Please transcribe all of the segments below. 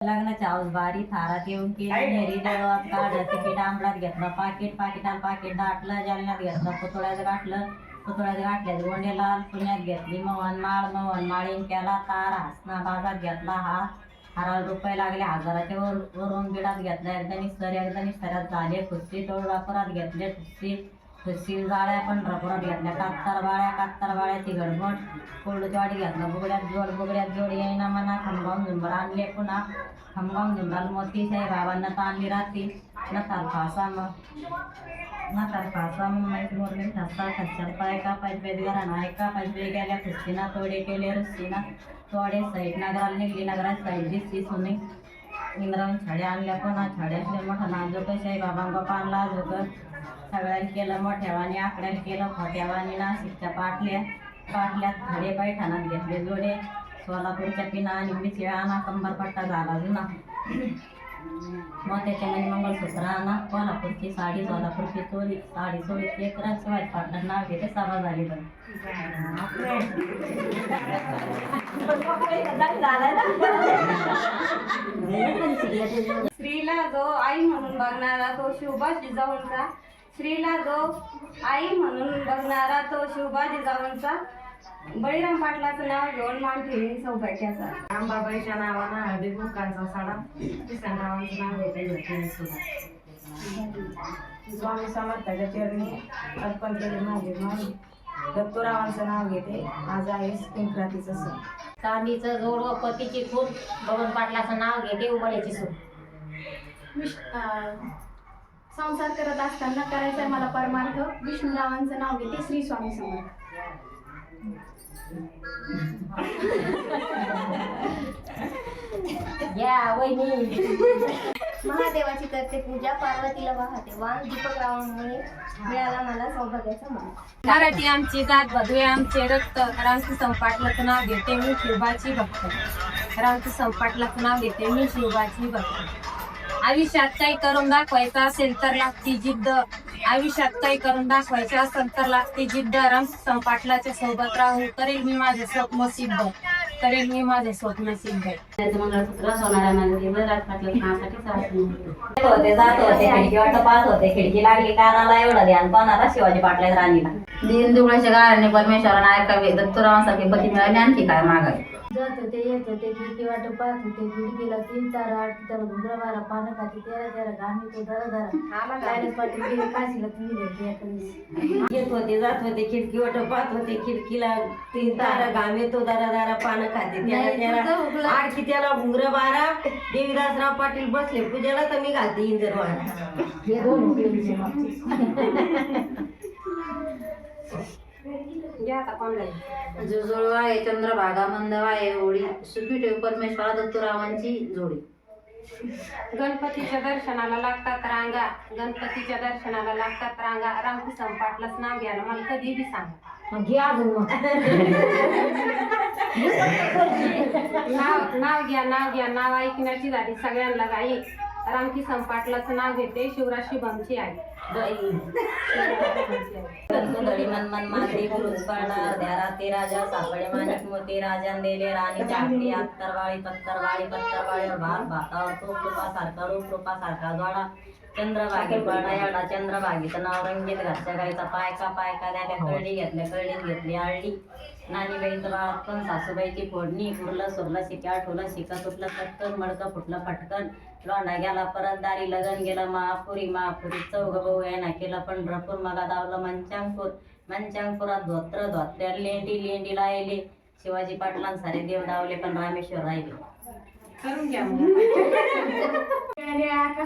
लग्नाच्या आऊस बारी थारात येऊन केली दळवात काढलं तिकीट घेतलं पाकिट पाकिटाला पाकिट दाटलं जालन्यात घेतलं पुतळ्यात गाठलं पुतळ्यात गाठल्यात गोंडे लाल पुण्यात घेतली मोहन माळ मोहन माळीन केला तार हसना बाजात घेतला हा हाराला रुपये लागले हजाराच्या वर वरून बिडात घेतला एकदा निस्तर एकदा निस्तरात झाले खुर्ची टोळापुरात घेतले खुर्ची खुर्ची जाळ्या पण रपुरात घेतल्या. कात्तार बाळ्या कात्तार बाळ्याची गडबड. कोल्डची घातलं. बुगड्यात जोड बुगड्यात जोड. येईना मना खमगावून झुंबर आणले पुन्हा. खमगावून झुंबर मोती तर आणली रात्री नकार फासा मग. नकार फासा मग. माहिती मोरले. ठसा खच्चर. पाय का पाय घराणा ऐका पाय गेल्या खुर्चीना तोडे केले रस्सीना तोडे साईड नगराला निघली. नगरात साईड दिसली सुनी. इंद्रावून छाड्या आणल्या. पुन्हा छाड्यातले मोठा नाजूक साईबाबांगा पानला जोकर सगळ्यांनी केलं मोठ्यावानी आकड्याने केलं खोट्यावानी नाशिकच्या पाटल्या पाटल्यात खडे पैठणात घेतले जोडे सोलापूरच्या पिना आणि मिसळ्या आणा कंबरपट्टा झाला जुना. मग त्याच्यामध्ये मंगळसूत्र आणा कोल्हापूरची साडी सोलापूरची चोरी साडी चोरी एक शिवाय पाटलं नाव घेते सभा झाली पण स्त्रीला जो आई म्हणून बघणारा तो शिवबा जिजाऊंचा स्त्रीला जो आई म्हणून बघणारा तो शिवबा जिजाऊंचा. बळीराम पाटलाचं नाव घेऊन मान ठेवी सौभाग्याचा. अंबाबाईच्या नावानं हळदी कुंकांचा साडा. तिसऱ्या नावाचं नाव घेते स्वामी समर्थाच्या चरणी अर्पण केले माझे माऊली दत्तूरावांचं नाव घेते आज आहे संक्रांतीचं सण. चांदीचं जोड व पतीची खून बबन पाटलाचं नाव घेते उबळ्याची सून. संसार करत असताना करायचा मला परमार्थ. विष्णुरावांचं नाव घेते श्री स्वामी समर्थ. या वहिनी. महादेवाची करते पूजा पार्वतीला वाहते. वाण दीपक रावणमुळे मिळाला मला सौभाग्याचा मान. मराठी आमची जात बदवे आमचे रक्त. रामची संपाटलाचं नाव घेते मी शिवबाची भक्त. रामची संपाटलाचं नाव घेते मी शिवबाची भक्त. आयुष्यात काही करून दाखवायचं असेल तर लागती जिद्द. आयुष्यात काही करून दाखवायचे असेल तर लागती जिद्द. राम संपाटलाच्या सोबत राहून करेल मी माझे स्वप्न सिद्ध. करेल मी माझे स्वप्न सिद्ध. होते. जात होते खिडकी वाटत पास होते. खिडकी लागली कानाला एवढं ध्यान कोणाला? शिवाजी पाटला राणीला. दिन दुबळ्याच्या गाराने परमेश्वरानं ऐकावे. दत्तुरावांसारखे पती मिळाले आणखी काय मागावे? जात होते येत होते खिडकी वाट पाहत होते खिडकीला तीन तारा आठ त्याला घुगरा बारा पानं खाती तेरा तेरा घामी तो दरा दरा. गेले काशीला तुम्ही देते एखादी येत होते जात होते खिडकी वाट पाहत होते खिडकीला तीन तारा घामे तो दारा दारा पानं खाते त्याला. आणखी त्याला घुंगर बारा देवीदासराव पाटील बसले पूजेला तर मी घालते इंजर वारा हे दोन हुकले तिचे मागचे. जुजुळवाय चंद्रभागा मंदवाय होळी सुखी ठेव परमेश्वरा दत्तुरावांची जोडी. गणपतीच्या दर्शनाला लागतात रांगा. गणपतीच्या दर्शनाला लागतात रांगा. रामकी संपाटलाच नाव घ्यायला मला कधी बी सांगा. मग घे अजून मग. नाव नाव घ्या नाव घ्या नाव ऐकण्याची झाली सगळ्यांना गाई रामकी संपाटलाचं नाव घेते शिवराज शुभमची आई. मन मन पुरुष राजा सापडे माणिक मोती राजान दिले राणी अत्तरवाळी पत्तरवाळी पत्तरवाळीवर भातावर तो कृपा सारखा रूप सारखा चंद्रभागी पडा एवढा चंद्रभागीचं नाव रंगीत घरच्या गाईचा पायका पायका द्याल्या कळडी घेतल्या कळडीत घेतली आळडी नानीबाईचं बाळात पण सासूबाईची फोडणी उरलं सुरलं शिक्या ठुलं शिका तुटलं पटकन मडकं फुटलं पटकन लोंढा गेला परत दारी लगन गेलं महापुरी महापुरी. चौघ भाऊ यांना केलं पंढरपूर मला दावलं मंचांपूर मंचांपुरात धोत्र धोत्र्या लेंडी लेंडी लायले. शिवाजी पाटलांसारे देव दावले पण रामेश्वर राहिले. करून घ्या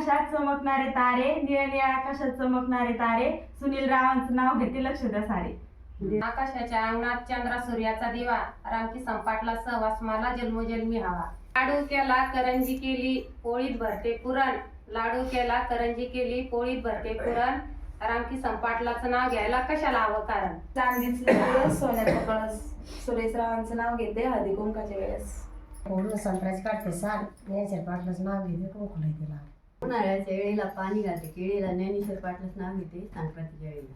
आकाशात चमकणारे तारे निळ्या निळ्या आकाशात चमकणारे तारे. सुनील रावांचं नाव घेते लक्ष द्या सारे. आकाशाच्या अंगणात चंद्रा सूर्याचा दिवा रामकी संपाटला सहवास मला जन्मोजन्मी हवा. लाडू केला करंजी केली पोळीत भरते पुरण. लाडू केला करंजी केली पोळीत भरते पुरण. रामकी संपाटलाचं नाव घ्यायला कशाला हवं कारण? चांदीचं कळस सोन्याचा कळस. सुरेश रावांचं नाव घेते हळदी कुंकाच्या वेळेस. फोडून संत्र्याची काढते साल. ज्ञानेश्वर पाटलाचं नाव घेते कुंकुला तिला उन्हाळ्याच्या वेळेला पाणी घालते. केळीला ज्ञानेश्वर पाटलाच नाव घेते. संक्रांतीच्या वेळेला